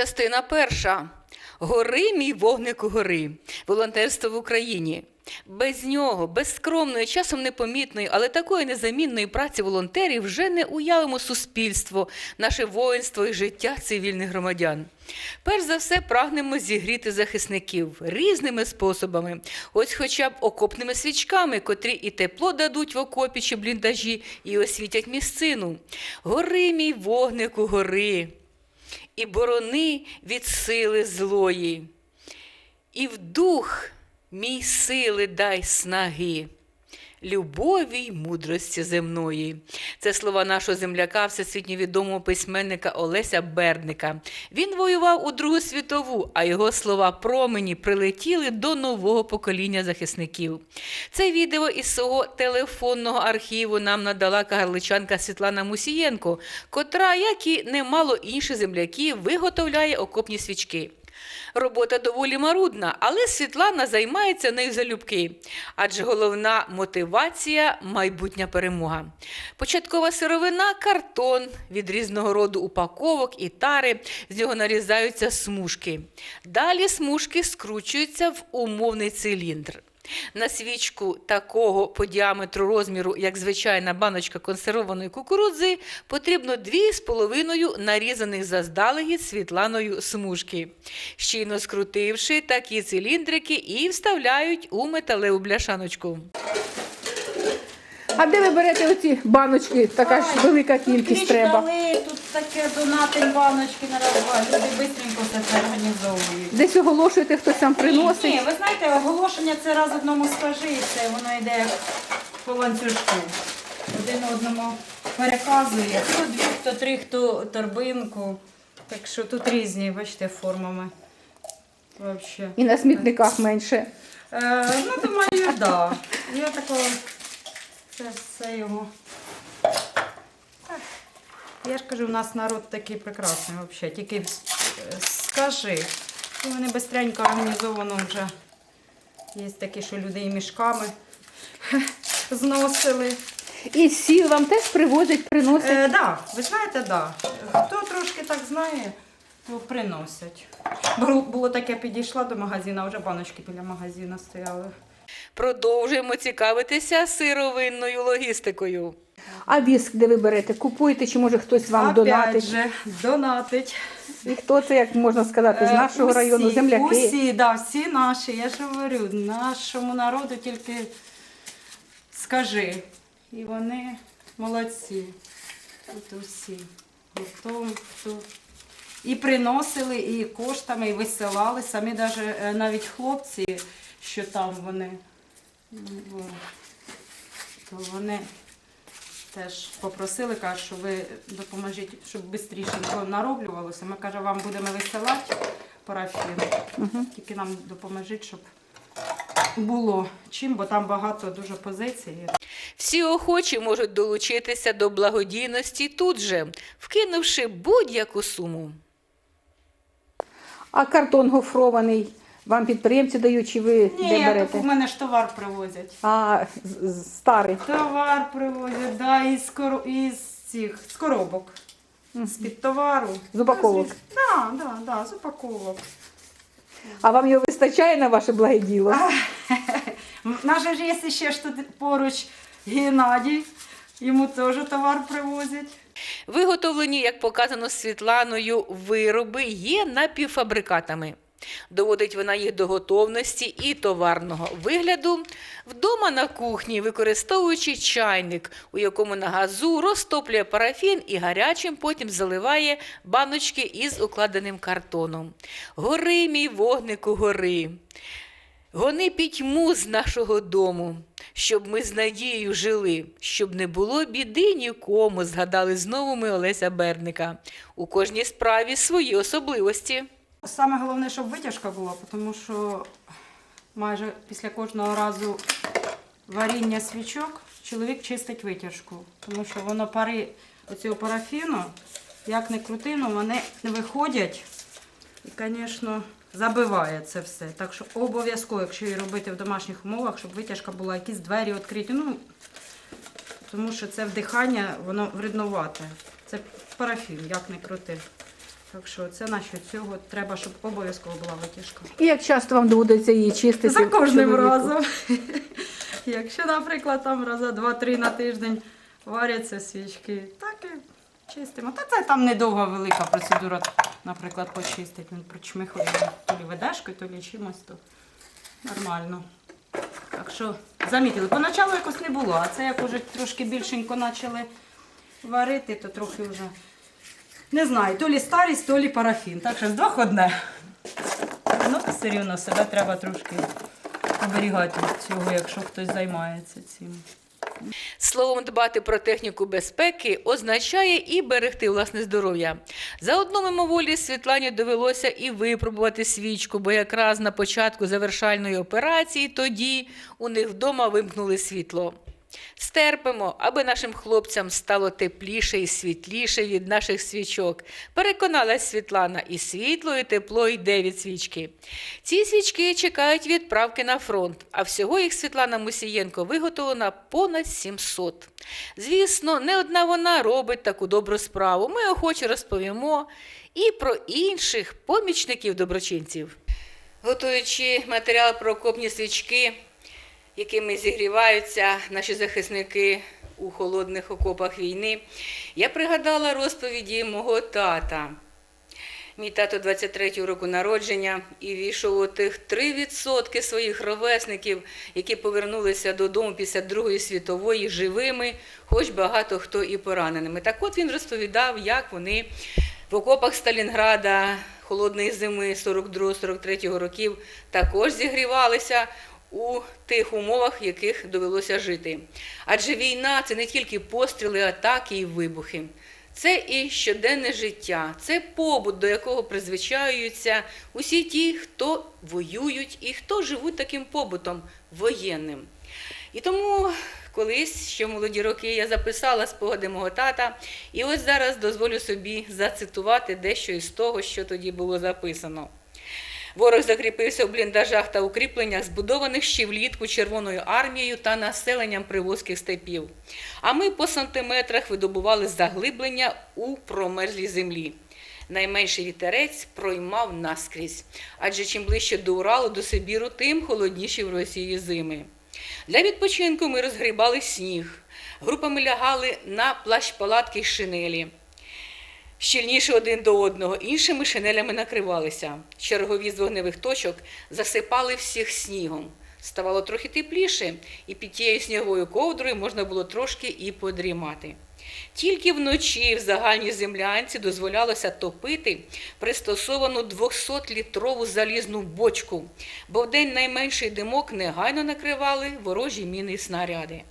Частина перша. Гори мій вогнику гори. Волонтерство в Україні. Без нього, без скромної, часом непомітної, але такої незамінної праці волонтерів вже не уявимо суспільство, наше воїнство і життя цивільних громадян. Перш за все, прагнемо зігріти захисників різними способами, ось хоча б окопними свічками, котрі і тепло дадуть в окопі чи бліндажі, і освітять місцину. Гори мій вогнику гори і борони від сили злої. І в дух мій сили дай снаги, любові й мудрості земної. Це слова нашого земляка, всесвітньо відомого письменника Олеся Берника. Він воював у Другу світову, а його слова промені прилетіли до нового покоління захисників. Це відео із свого телефонного архіву нам надала кагарличанка Світлана Мусієнко, котра, як і немало інших земляків, виготовляє окопні свічки. Робота доволі марудна, але Світлана займається нею залюбки, адже головна мотивація майбутня перемога. Початкова сировина картон від різного роду упаковок і тари, з нього нарізаються смужки. Далі смужки скручуються в умовний циліндр. На свічку такого по діаметру розміру, як звичайна баночка консервованої кукурудзи, потрібно 2,5 нарізаних заздалегідь світланою смужки. Щільно скрутивши такі циліндрики і вставляють у металеву бляшаночку. А де ви берете оці баночки? Така ж велика кількість треба. Тут таке донатим баночки на розвал. Люди швидко все це організовують. Десь оголошуєте, хтось там приносить. Ні, ви знаєте, оголошення це раз одному скажи, і це воно йде як по ланцюжку. Один одному переказує. Хто дві, хто три, хто торбинку. Так що тут різні, бачите, формами. Вообще. І на смітниках менше. Е, ну, думаю, так. Да. Я такого це все його. Я ж кажу, у нас народ такий прекрасний взагалі. Тільки е, скажи. І вони бистренько організовано вже. Є такі, що люди і мішками зносили. І сіл вам теж привозять, приносять. Е, да, ви знаєте, да. Хто трошки так знає, то приносять. Було, було таке, підійшла до магазину, а вже баночки біля магазину стояли. Продовжуємо цікавитися сировинною логістикою. А віск, де ви берете? Купуєте, чи може хтось вам Опять донатить? же, донатить. І хто це, як можна сказати, з Е, нашого усі, району, земляки? Усі, да, всі наші, я ж говорю, нашому народу тільки скажи. І вони молодці. Тут усі. Хто, хто. І приносили, і коштами, і висилали. Самі даже, е, навіть хлопці, що там вони, о, то вони теж попросили, кажуть, що ви допоможіть, щоб швидше нароблювалося. Ми каже, вам будемо висилати парафін. Тільки нам допоможіть, щоб було чим, бо там багато дуже позицій. Всі охочі можуть долучитися до благодійності тут же, вкинувши будь-яку суму. А картон гофрований вам підприємці дають, чи ви де Ні, берете? в мене ж товар привозять. А з- з- старий. Товар привозять, да, із, коро... із цих з коробок. З-під товару. З упаковок. Так, да, да, да, з упаковок. А вам його вистачає на ваше благе діло? Наш же ж є ще ж тут поруч Геннадій, йому теж товар привозять. Виготовлені, як показано Світланою, вироби є напівфабрикатами. Доводить вона їх до готовності і товарного вигляду вдома на кухні, використовуючи чайник, у якому на газу розтоплює парафін і гарячим потім заливає баночки із укладеним картоном. Гори, мій вогнику, гори. Гони пітьму з нашого дому, щоб ми з надією жили, щоб не було біди нікому, згадали знову ми Олеся Берника. У кожній справі свої особливості. Саме головне, щоб витяжка була, тому що майже після кожного разу варіння свічок чоловік чистить витяжку, тому що воно пари оцього парафіну, як не крути, ну вони не виходять і, звісно, забиває це все. Так що обов'язково, якщо її робити в домашніх умовах, щоб витяжка була, якісь двері відкриті. Ну, тому що це вдихання, воно вреднувате. Це парафін, як не крути. Так що це насчет цього треба, щоб обов'язково була витяжка. І як часто вам доводиться її чистити? За кожним чоловіку? разом. Якщо, наприклад, там раза два-три на тиждень варяться свічки, так і чистимо. Та це там недовга велика процедура, наприклад, почистити. Він прочмихує то лі ведешкою, то лі чимось, то нормально. Так що замітили. Поначалу якось не було, а це як уже трошки більшенько почали варити, то трохи вже не знаю, то лі старість, то лі парафін. Так що з двох одне. Ну, все рівно себе треба трошки оберігати від цього, якщо хтось займається цим. Словом, дбати про техніку безпеки означає і берегти власне здоров'я. Заодно мимоволі Світлані довелося і випробувати свічку, бо якраз на початку завершальної операції тоді у них вдома вимкнули світло. Стерпимо, аби нашим хлопцям стало тепліше і світліше від наших свічок. Переконалась Світлана, і світло, і тепло йде від свічки. Ці свічки чекають відправки на фронт, а всього їх Світлана Мусієнко виготовлена понад 700. Звісно, не одна вона робить таку добру справу. Ми охоче розповімо і про інших помічників доброчинців. Готуючи матеріал про окопні свічки, якими зігріваються наші захисники у холодних окопах війни, я пригадала розповіді мого тата. Мій тато 23-го року народження і війшов у тих 3% своїх ровесників, які повернулися додому після Другої світової живими, хоч багато хто і пораненими. Так от він розповідав, як вони в окопах Сталінграда холодної зими 42-43 років також зігрівалися у тих умовах, в яких довелося жити. Адже війна це не тільки постріли, атаки і вибухи. Це і щоденне життя, це побут, до якого призвичаюються усі ті, хто воюють і хто живуть таким побутом воєнним. І тому колись, ще молоді роки, я записала спогади мого тата, і ось зараз дозволю собі зацитувати дещо із того, що тоді було записано. Ворог закріпився в бліндажах та укріпленнях, збудованих ще влітку Червоною армією та населенням привозьких степів. А ми по сантиметрах видобували заглиблення у промерзлій землі. Найменший вітерець проймав наскрізь, адже чим ближче до Уралу, до Сибіру, тим холодніші в Росії зими. Для відпочинку ми розгрібали сніг, групами лягали на плащ палатки й шинелі щільніше один до одного, іншими шинелями накривалися. Чергові з вогневих точок засипали всіх снігом. Ставало трохи тепліше, і під тією сніговою ковдрою можна було трошки і подрімати. Тільки вночі в загальній землянці дозволялося топити пристосовану 200-літрову залізну бочку, бо вдень найменший димок негайно накривали ворожі міни і снаряди.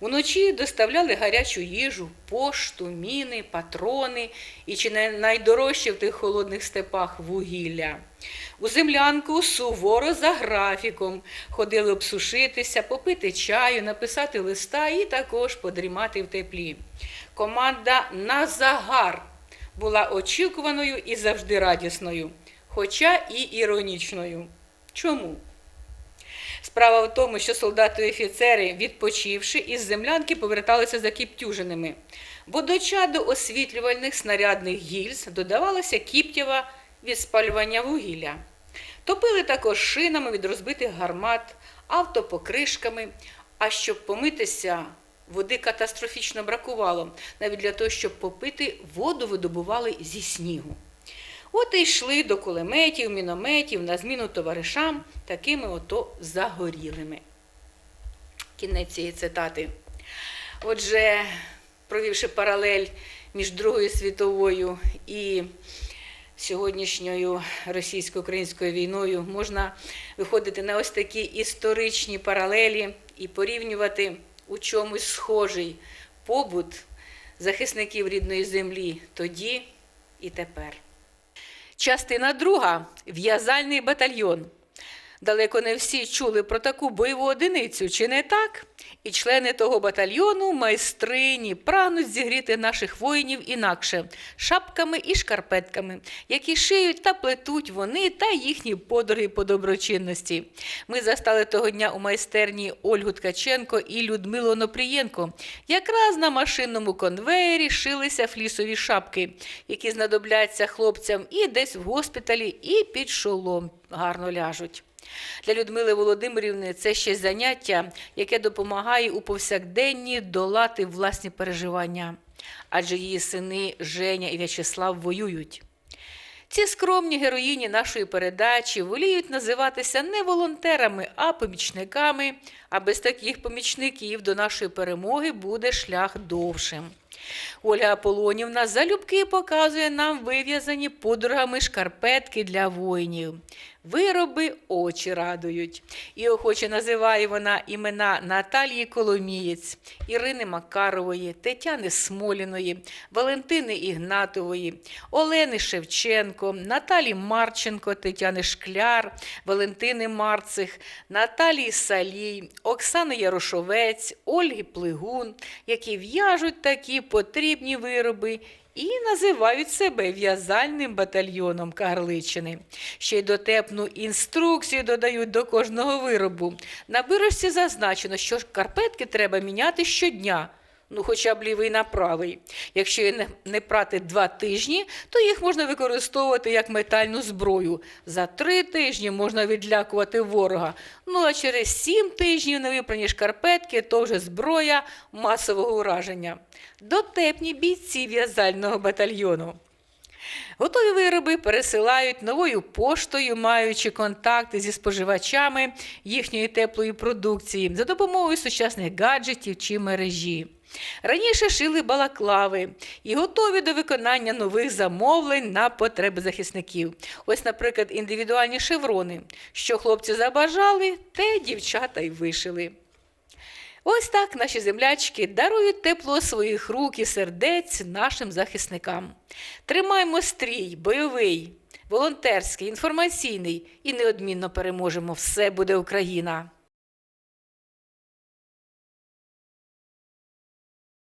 Уночі доставляли гарячу їжу, пошту, міни, патрони і чи не найдорожче в тих холодних степах вугілля. У землянку суворо за графіком ходили обсушитися, попити чаю, написати листа і також подрімати в теплі. Команда на загар була очікуваною і завжди радісною, хоча і іронічною. Чому? Справа в тому, що солдати і офіцери, відпочивши, із землянки поверталися закіптюженими, бо до чаду освітлювальних снарядних гільз додавалася кіптєва від спалювання вугілля. Топили також шинами від розбитих гармат, автопокришками, а щоб помитися, води катастрофічно бракувало. Навіть для того, щоб попити, воду видобували зі снігу. От і йшли до кулеметів, мінометів на зміну товаришам, такими ото загорілими. Кінець цієї цитати. Отже, провівши паралель між Другою світовою і сьогоднішньою російсько-українською війною, можна виходити на ось такі історичні паралелі і порівнювати у чомусь схожий побут захисників рідної землі тоді і тепер. Частина друга в'язальний батальйон. Далеко не всі чули про таку бойову одиницю, чи не так? І члени того батальйону майстрині прагнуть зігріти наших воїнів інакше шапками і шкарпетками, які шиють та плетуть вони та їхні подруги по доброчинності. Ми застали того дня у майстерні Ольгу Ткаченко і Людмилу Онопрієнко. Якраз на машинному конвеєрі шилися флісові шапки, які знадобляться хлопцям і десь в госпіталі, і під шолом гарно ляжуть. Для Людмили Володимирівни це ще заняття, яке допомагає у повсякденні долати власні переживання. Адже її сини Женя і В'ячеслав воюють. Ці скромні героїні нашої передачі воліють називатися не волонтерами, а помічниками. А без таких помічників до нашої перемоги буде шлях довшим. Ольга Аполонівна залюбки показує нам вив'язані подругами шкарпетки для воїнів. Вироби очі радують. І охоче називає вона імена Наталії Коломієць, Ірини Макарової, Тетяни Смоліної, Валентини Ігнатової, Олени Шевченко, Наталі Марченко, Тетяни Шкляр, Валентини Марцих, Наталії Салій, Оксани Ярошовець, Ольги Плигун, які в'яжуть такі потрібні вироби і називають себе в'язальним батальйоном Карличини. Ще й дотепну інструкцію додають до кожного виробу. На бирочці зазначено, що карпетки треба міняти щодня. Ну, хоча б лівий на правий. Якщо не, прати два тижні, то їх можна використовувати як метальну зброю. За три тижні можна відлякувати ворога. Ну а через сім тижнів невипрані шкарпетки то вже зброя масового ураження. Дотепні бійці в'язального батальйону. Готові вироби пересилають новою поштою, маючи контакти зі споживачами їхньої теплої продукції за допомогою сучасних гаджетів чи мережі. Раніше шили балаклави і готові до виконання нових замовлень на потреби захисників. Ось, наприклад, індивідуальні шеврони. Що хлопці забажали, те дівчата й вишили. Ось так наші землячки дарують тепло своїх рук і сердець нашим захисникам. Тримаймо стрій, бойовий, волонтерський, інформаційний і неодмінно переможемо. Все буде Україна!